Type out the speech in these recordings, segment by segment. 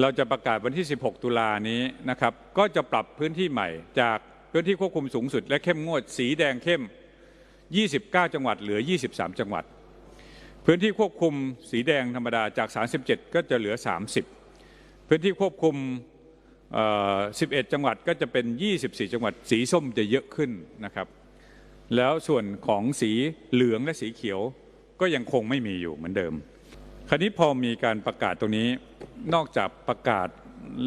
เราจะประกาศวันที่ 16 ตุลานี้นะครับ ก็จะปรับพื้นที่ใหม่ จากพื้นที่ควบคุมสูงสุด และเข้มงวดสีแดงเข้ม 29 จังหวัดเหลือ 23 จังหวัด พื้นที่ควบคุมสีแดงธรรมดาจาก 37 ก็จะเหลือ 30 พื้นที่ควบคุม 11 จังหวัดก็จะเป็น 24 จังหวัด สีส้มจะเยอะขึ้นนะครับ แล้วส่วนของสีเหลืองและสีเขียวก็ยังคงไม่มีอยู่เหมือนเดิม คราวนี้พอมีการประกาศตรงนี้นอกจากประกาศ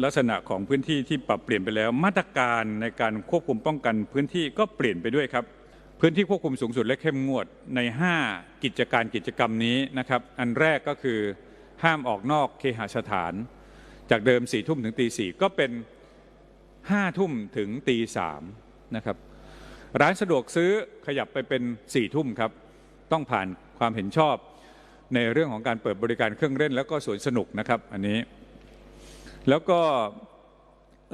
ลักษณะของพื้นที่ที่ปรับเปลี่ยนไปแล้ว มาตรการในการควบคุมป้องกันพื้นที่ก็เปลี่ยนไปด้วยครับ พื้นที่ควบคุมสูงสุดและเข้มงวดใน 5 กิจการกิจกรรมนี้นะครับ อันแรกก็คือห้ามออกนอกเคหสถาน จากเดิม4ี่ทุ่มถึงตีสี่ก็เป็น5้าทุ่มถึงตีสามนะครับ ร้านสะดวกซื้อขยับไปเป็น4ี่ทุ่มครับ ต้องผ่านความเห็นชอบ ในเรื่องของการเปิดบริการเครื่องเล่น แล้วก็สวนสนุกนะครับ อันนี้ แล้วก็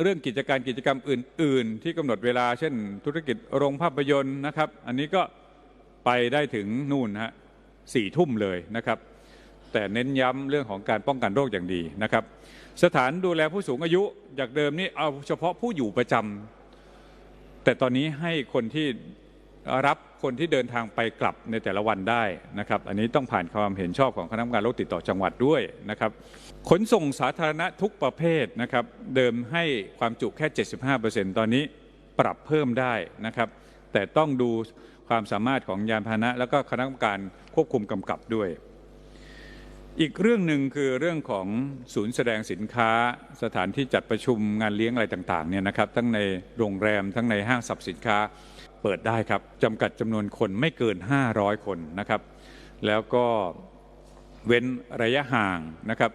เรื่องกิจการกิจกรรมอื่น ๆ ที่กำหนดเวลา เช่น ธุรกิจโรงภาพยนตร์นะครับ อันนี้ก็ไปได้ถึงนู่นฮะสี่ทุ่มเลยนะครับ แต่เน้นย้ำเรื่องของการป้องกันโรคอย่างดีนะครับ สถานดูแลผู้สูงอายุจากเดิมนี่เอาเฉพาะผู้อยู่ประจำแต่ตอนนี้ให้คนที่รับ คนที่เดินทางไปกลับในแต่ละวันได้นะครับอันนี้ต้องผ่านความเห็นชอบของคณะกรรมการโรคติดต่อจังหวัดด้วยนะครับขนส่งสาธารณะทุกประเภทนะครับเดิมให้ความจุแค่ 75%ตอนนี้ปรับเพิ่มได้นะครับแต่ต้องดูความสามารถของยานพาหนะ แล้วก็คณะกรรมการควบคุมกำกับด้วย อีกเรื่องหนึ่งคือเรื่องของศูนย์แสดงสินค้า สถานที่จัดประชุมงานเลี้ยงอะไรต่างๆเนี่ยนะครับทั้งในโรงแรมทั้งในห้างสรรพสินค้า เปิดได้ครับจำกัดจำนวนคนไม่เกิน 500 คนนะครับ แล้วก็เว้นระยะห่างนะครับ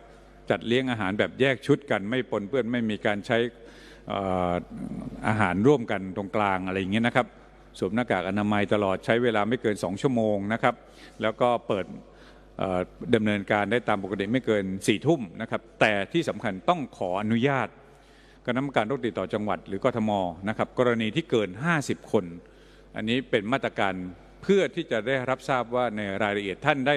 จัดเลี้ยงอาหารแบบแยกชุดกัน ไม่ปนเปื้อนไม่มีการใช้อาหารร่วมกันตรงกลางอะไรอย่างเงี้ยนะครับสวมหน้ากากอนามัยตลอดใช้เวลาไม่เกิน 2 ชั่วโมงนะครับ แล้วก็เปิดดำเนินการได้ตามปกติไม่เกิน4ี่ทุ่มนะครับ แต่ที่สำคัญต้องขออนุญาตคณะกรรมการโรคติดต่อจังหวัดหรือกทมนะครับ กรณีที่เกิน 50 คน อันนี้เป็นมาตรการเพื่อที่จะได้รับทราบว่าในรายละเอียดท่านได้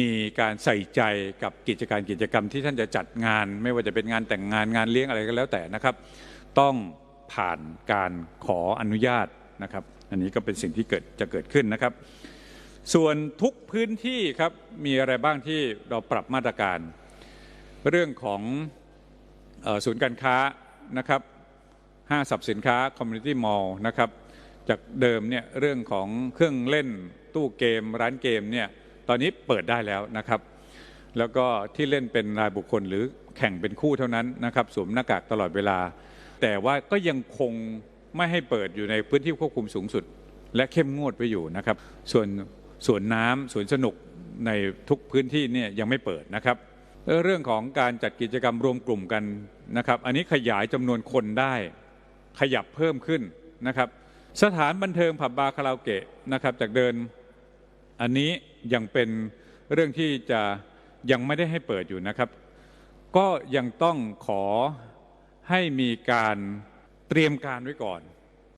มีการใส่ใจกับกิจการกิจกรรมที่ท่านจะจัดงาน ไม่ว่าจะเป็นงานแต่งงานงานเลี้ยงอะไรก็แล้วแต่นะครับ ต้องผ่านการขออนุญาตนะครับ อันนี้ก็เป็นสิ่งที่เกิดจะเกิดขึ้นนะครับ ส่วนทุกพื้นที่ครับมีอะไรบ้างที่เราปรับมาตรการ เรื่องของศูนย์การค้านะครับห้างสรรพสินค้าคอมมูนิตี้มอลล์นะครับ จากเดิมเนี่ยเรื่องของเครื่องเล่นตู้เกมร้านเกมเนี่ยตอนนี้เปิดได้แล้วนะครับ แล้วก็ที่เล่นเป็นรายบุคคลหรือแข่งเป็นคู่เท่านั้นนะครับสวมหน้ากากตลอดเวลา แต่ว่าก็ยังคงไม่ให้เปิดอยู่ในพื้นที่ควบคุมสูงสุด และเข้มงวดไว้อยู่นะครับ ส่วนสวนน้ำสวนสนุกในทุกพื้นที่เนี่ยยังไม่เปิดนะครับ เรื่องของการจัดกิจกรรมรวมกลุ่มกันนะครับ อันนี้ขยายจำนวนคนได้ขยับเพิ่มขึ้นนะครับ สถานบันเทิงผับบาร์คาราโอเกะนะครับ จากเดินอันนี้ยังเป็นเรื่องที่จะยังไม่ได้ให้เปิดอยู่นะครับ ก็ยังต้องขอให้มีการเตรียมการไว้ก่อน